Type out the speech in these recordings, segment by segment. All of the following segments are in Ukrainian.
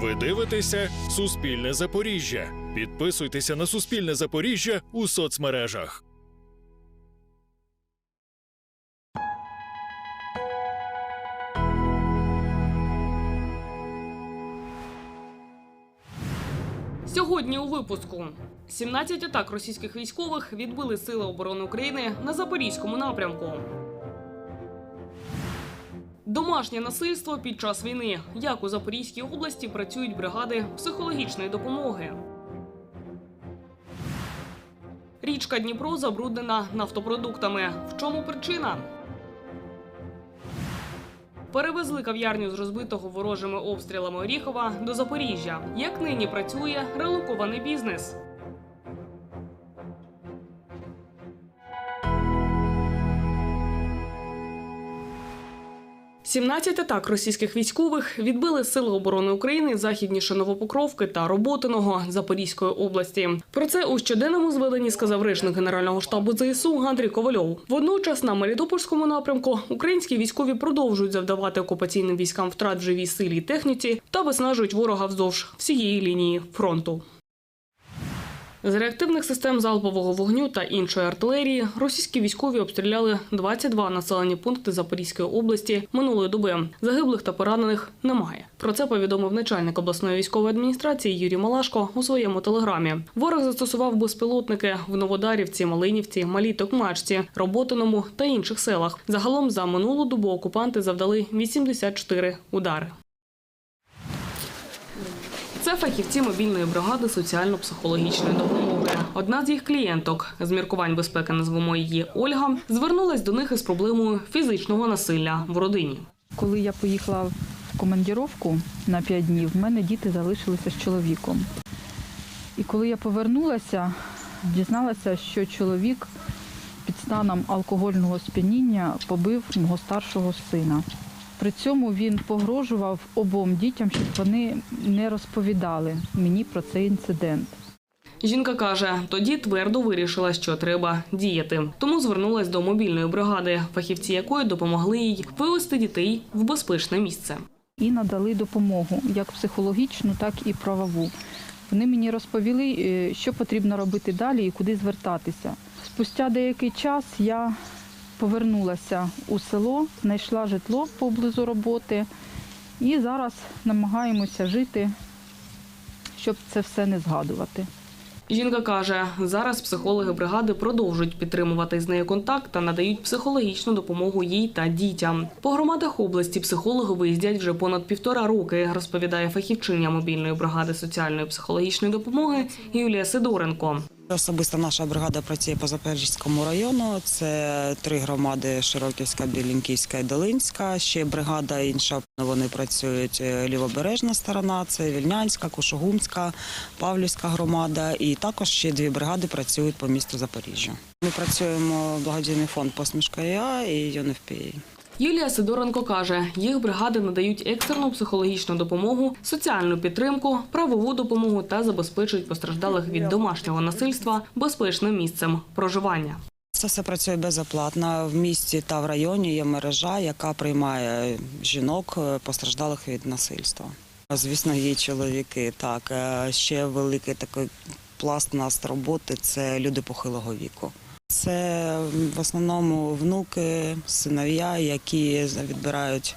Ви дивитеся Суспільне Запоріжжя. Підписуйтеся на Суспільне Запоріжжя у соцмережах. Сьогодні у випуску 17 атак російських військових відбили Сили оборони України на запорізькому напрямку. Домашнє насильство під час війни. Як у Запорізькій області працюють бригади психологічної допомоги. Річка Дніпро забруднена нафтопродуктами. В чому причина? Перевезли кав'ярню з розбитого ворожими обстрілами Оріхова до Запоріжжя. Як нині працює релокований бізнес? Сімнадцять атак російських військових відбили сили оборони України західніше Новопокровки та Роботиного Запорізької області. Про це у щоденному зведенні сказав речник генерального штабу ЗСУ Андрій Ковальов. Водночас на Мелітопольському напрямку українські військові продовжують завдавати окупаційним військам втрат в живій силі і техніці та виснажують ворога вздовж всієї лінії фронту. З реактивних систем залпового вогню та іншої артилерії російські військові обстріляли 22 населені пункти Запорізької області минулої доби. Загиблих та поранених немає. Про це повідомив начальник обласної військової адміністрації Юрій Малашко у своєму телеграмі. Ворог застосував безпілотники в Новодарівці, Малинівці, Малій Токмачці, Роботиному та інших селах. Загалом за минулу добу окупанти завдали 84 удари. Це фахівці мобільної бригади соціально-психологічної допомоги. Одна з їх клієнток з міркувань безпеки назвемо її Ольга, звернулась до них із проблемою фізичного насилля в родині. Коли я поїхала в командіровку на 5 днів, в мене діти залишилися з чоловіком. І коли я повернулася, дізналася, що чоловік під станом алкогольного сп'яніння побив мого старшого сина. При цьому він погрожував обом дітям, щоб вони не розповідали мені про цей інцидент. Жінка каже, тоді твердо вирішила, що треба діяти. Тому звернулась до мобільної бригади, фахівці якої допомогли їй вивести дітей в безпечне місце. і надали допомогу як психологічну, так і правову. Вони мені розповіли, е, що потрібно робити далі і куди звертатися. Спустя деякий час я повернулася у село, знайшла житло поблизу роботи і зараз намагаємося жити, щоб це все не згадувати. Жінка каже, зараз психологи бригади продовжують підтримувати з нею контакт та надають психологічну допомогу їй та дітям. По громадах області психологи виїздять вже понад півтора роки, розповідає фахівчиня мобільної бригади соціальної психологічної допомоги Юлія Сидоренко. Особисто наша бригада працює по Запорізькому району. Це три громади: Широківська, Білінківська і Долинська. Ще бригада інша. Вони працюють е, лівобережна сторона. Це Вільнянська, Кушугумська, Павлівська громада. І також ще дві бригади працюють по місту Запоріжжя. Ми працюємо благодійний фонд «Посмішка.ЮА» і ЮНФПІ. Юлія Сидоренко каже, їх бригади надають екстрену психологічну допомогу, соціальну підтримку, правову допомогу та забезпечують постраждалих від домашнього насильства безпечним місцем проживання. Це все працює безоплатно. В місті та в районі є мережа, яка приймає жінок е, постраждалих від насильства. Звісно, є чоловіки. Так Е, ще великий такий пласт нас роботи це люди похилого віку. Це в основному внуки, синов'я, які відбирають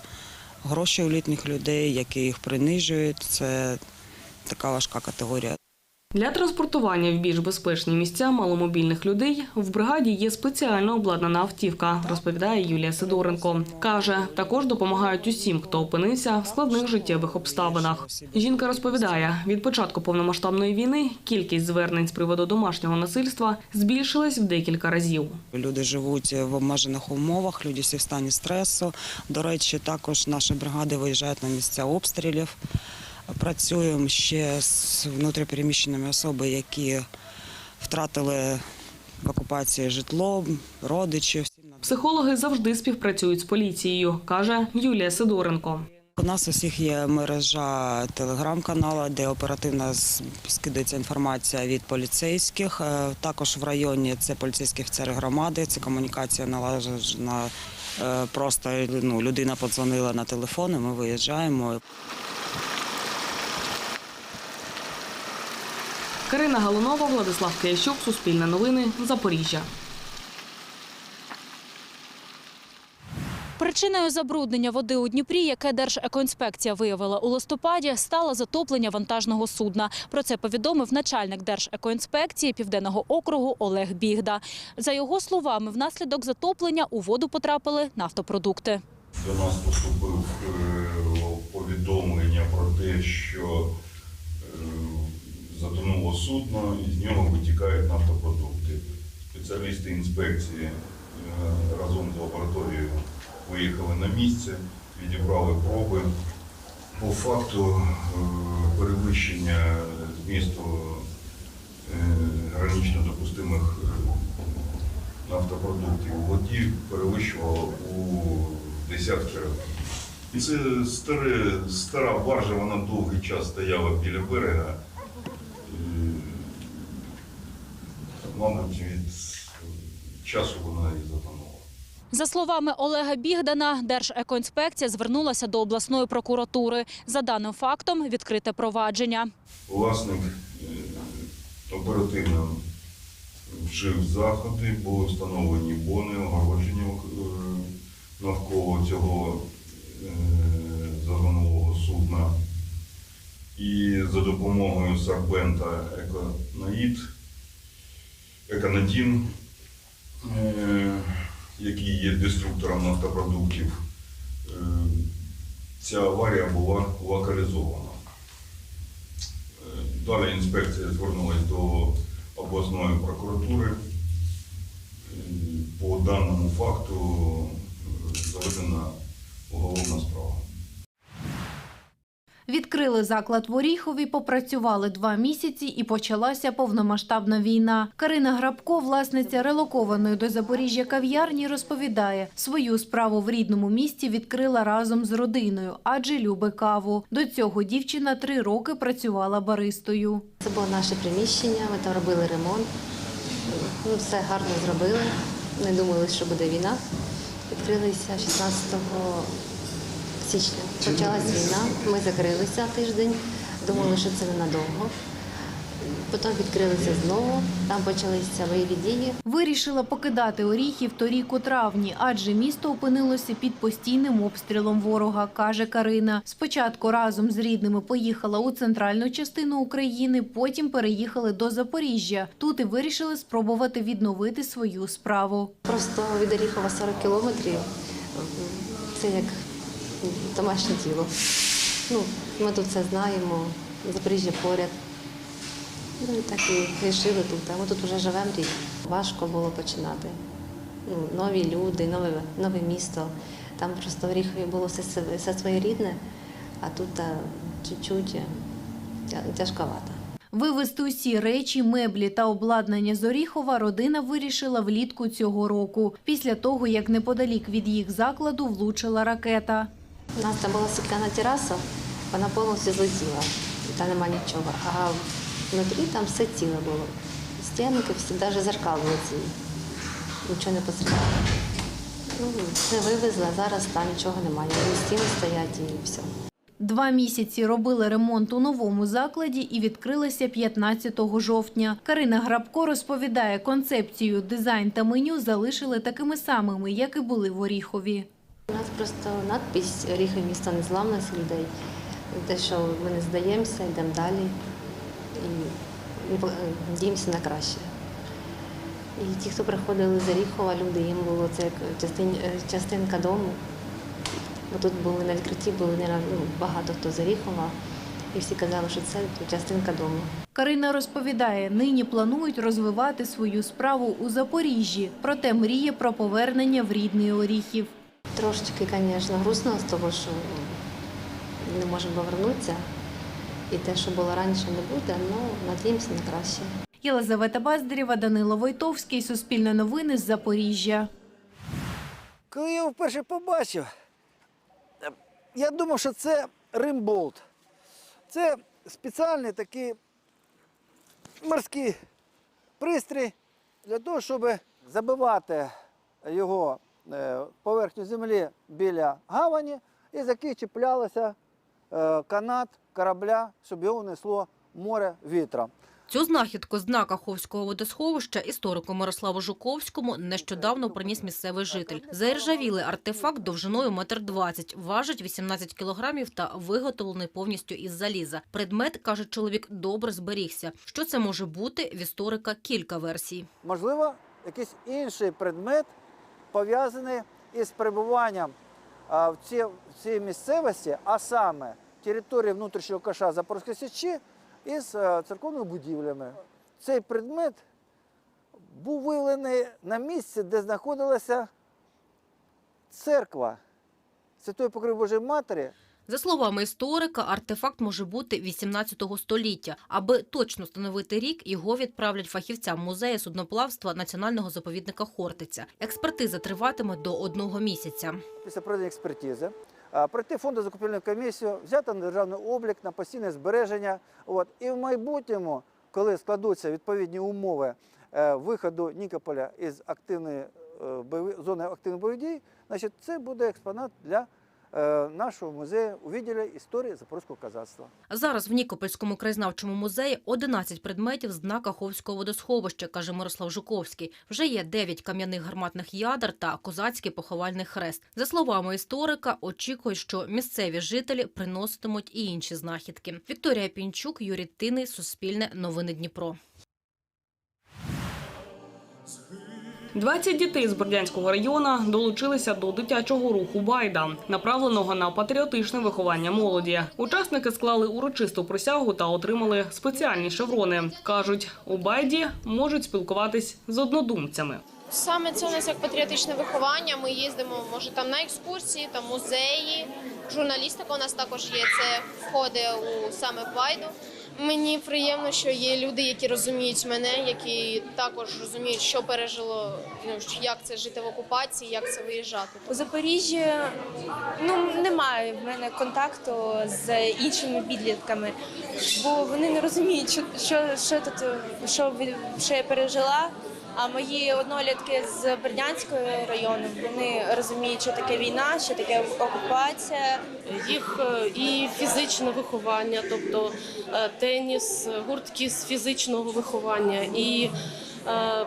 гроші у літніх людей, які їх принижують. Це така важка категорія. Для транспортування в більш безпечні місця маломобільних людей в бригаді є спеціально обладнана автівка, розповідає Юлія Сидоренко. Каже, також допомагають усім, хто опинився в складних життєвих обставинах. Жінка розповідає, від початку повномасштабної війни кількість звернень з приводу домашнього насильства збільшилась в декілька разів. Люди живуть в обмежених умовах, люди всі в стані стресу. До речі, також наші бригади виїжджають на місця обстрілів. Працюємо ще з внутрішньопереміщеними особами, які втратили в окупації житло, родичів. Психологи завжди співпрацюють з поліцією, каже Юлія Сидоренко. У нас усіх є мережа телеграм-каналу, де оперативно скидається інформація від поліцейських. Е, Також в районі це поліцейські офіцери громади, це комунікація налажена. е, Просто ну, людина подзвонила на телефон, і ми виїжджаємо. Карина Галунова, Владислав Киящук, Суспільне новини, Запоріжжя. Причиною забруднення води у Дніпрі, яке Держекоінспекція виявила у листопаді, стало затоплення вантажного судна. Про це повідомив начальник Держекоінспекції Південного округу Олег Бігда. За його словами, внаслідок затоплення у воду потрапили нафтопродукти. До нас поступив е, повідомлення про те, що е, затонуло судно і з нього витікають нафтопродукти. Спеціалісти інспекції е, разом з лабораторією виїхали на місце, відібрали проби. По факту е, перевищення змісту е, гранично допустимих нафтопродуктів у воді перевищувало у десятки разів. І це старе, стара баржа, вона довгий час стояла біля берега. Мабуть, від часу вона і затонула. За словами Олега Бігдана, Держекоінспекція звернулася до обласної прокуратури. За даним фактом відкрите провадження. Власник е, оперативно вжив заходи, були встановлені бони, огородження е, навколо цього е, загонового судна. І за допомогою Сарбента Еконаїд, Еконадін, е, який є деструктором нафтопродуктів, е, ця аварія була локалізована. Е, Далі інспекція звернулася до обласної прокуратури. По даному факту Відкрили заклад в Оріхові, попрацювали два місяці і почалася повномасштабна війна. Карина Грабко, власниця релокованої до Запоріжжя кав'ярні, розповідає, свою справу в рідному місті відкрила разом з родиною, адже любить каву. До цього дівчина три роки працювала баристою. Це було наше приміщення, ми там робили ремонт. Ну, все гарно зробили. Не думали, що буде війна. Відкрилися 16 січня. Почалась війна, ми закрилися тиждень, думали, що це ненадовго. Потім відкрилися знову, там почалися бойові дії. Вирішила покидати Оріхів торік у травні, адже місто опинилося під постійним обстрілом ворога, каже Карина. Спочатку разом з рідними поїхала у центральну частину України, потім переїхали до Запоріжжя. Тут і вирішили спробувати відновити свою справу. Просто від Оріхова 40 кілометрів. Це як домашнє тіло. Ну, ми тут все знаємо, Запоріжжя поряд. Ну і так і вирішили тут. А ми тут вже живемо рік. Важко було починати. Ну, нові люди, нове, нове місто. Там просто в Оріхові було все, своє- все своєрідне, а тут чуть-чуть тяжковато. Вивезти усі речі, меблі та обладнання з Оріхова родина вирішила влітку цього року, після того, як неподалік від їх закладу влучила ракета. У нас там була стекляна тераса, вона повністю злетіла, і там нема нічого. А внутрі там все ціле було. Стінки, всі, навіть зеркал цілі. Нічого не постраждало. Ну, не вивезли, зараз там нічого немає. Стіни стоять і все. Два місяці робили ремонт у новому закладі і відкрилися 15 жовтня. Карина Грабко розповідає, концепцію, дизайн та меню залишили такими самими, як і були в Оріхові. У нас просто надпись Оріхове місто незламності людей. Те, що ми не здаємося, йдемо далі і надіємося на краще. І ті, хто приходили з Оріхова, люди, їм було це як е, частинка дому. Бо тут були на відкритті, були ну, багато хто з Оріхова, і всі казали, що це частинка дому. Карина розповідає, нині планують розвивати свою справу у Запоріжжі, проте мріє про повернення в рідний Оріхів. Трошечки, звісно, грустно з того, що не можемо повернутися. І те, що було раніше, не буде, але надіємося на краще. Єлизавета Баздарєва, Данило Войтовський, Суспільне новини з Запоріжжя. Коли я його вперше побачив, е, я думав, що це римболт. Це спеціальний такий морський пристрій для того, щоб забивати його поверхню землі біля гавані, і за який чіплялося е, канат корабля, щоб його несло море вітром. Цю знахідку з дна Каховського водосховища історику Мирославу Жуковському нещодавно приніс місцевий житель. Заіржавілий артефакт довжиною метр двадцять, важить 18 кілограмів та виготовлений повністю із заліза. Предмет, каже чоловік, добре зберігся. Що це може бути, в історика кілька версій. Можливо, якийсь інший предмет пов'язаний із перебуванням в цій, місцевості, а саме території внутрішнього каша Запорізької Січі із е, церковними будівлями. Цей предмет був виявлений на місці, де знаходилася церква Святої Покрови Божої Матері. За словами історика, артефакт може бути 18 століття. Аби точно встановити рік, його відправлять фахівцям музею судноплавства Національного заповідника Хортиця. Експертиза триватиме до одного місяця. після проведення експертизи, пройти фонду закупівельну комісію, взяти на державний облік, на постійне збереження. От. І в майбутньому, коли складуться відповідні умови е, виходу Нікополя із активної е, зони активних бойових дій, значить, це буде експонат для нашого музею у відділі історії Запорізького казацтва. Зараз в Нікопольському краєзнавчому музеї 11 предметів з дна Каховського водосховища, каже Мирослав Жуковський. Вже є 9 кам'яних гарматних ядер та козацький поховальний хрест. За словами історика, очікують, що місцеві жителі приноситимуть і інші знахідки. Вікторія Пінчук, Юрій Тиний, Суспільне, Новини Дніпро. 20 дітей з Бердянського району долучилися до дитячого руху Байда, направленого на патріотичне виховання молоді. Учасники склали урочисту присягу та отримали спеціальні шеврони. кажуть, у Байді можуть спілкуватись з однодумцями. Саме це у нас як патріотичне виховання. Ми їздимо, може, там на екскурсії, там музеї. Журналістика у нас також є. Це входить у саме байду. Мені приємно, що є люди, які розуміють мене, які також розуміють, що пережило, ну як це жити в окупації, як це виїжджати. У Запоріжжі ну немає в мене контакту з іншими підлітками, бо вони не розуміють, що, що, що тут що, що я пережила. А мої однолітки з Бердянського району вони розуміють, що таке війна, що таке окупація. їх е, і фізичне виховання, тобто е, теніс, гуртки з фізичного виховання, і е,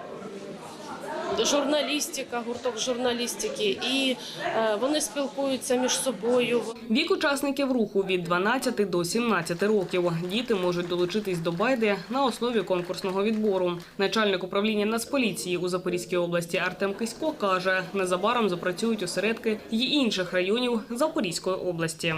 журналістика, гурток журналістики, і е, вони спілкуються між собою. Вік учасників руху від 12 до 17 років. Діти можуть долучитись до байди на основі конкурсного відбору. Начальник управління Нацполіції у Запорізькій області Артем Кисько каже, незабаром запрацюють осередки й інших районів Запорізької області.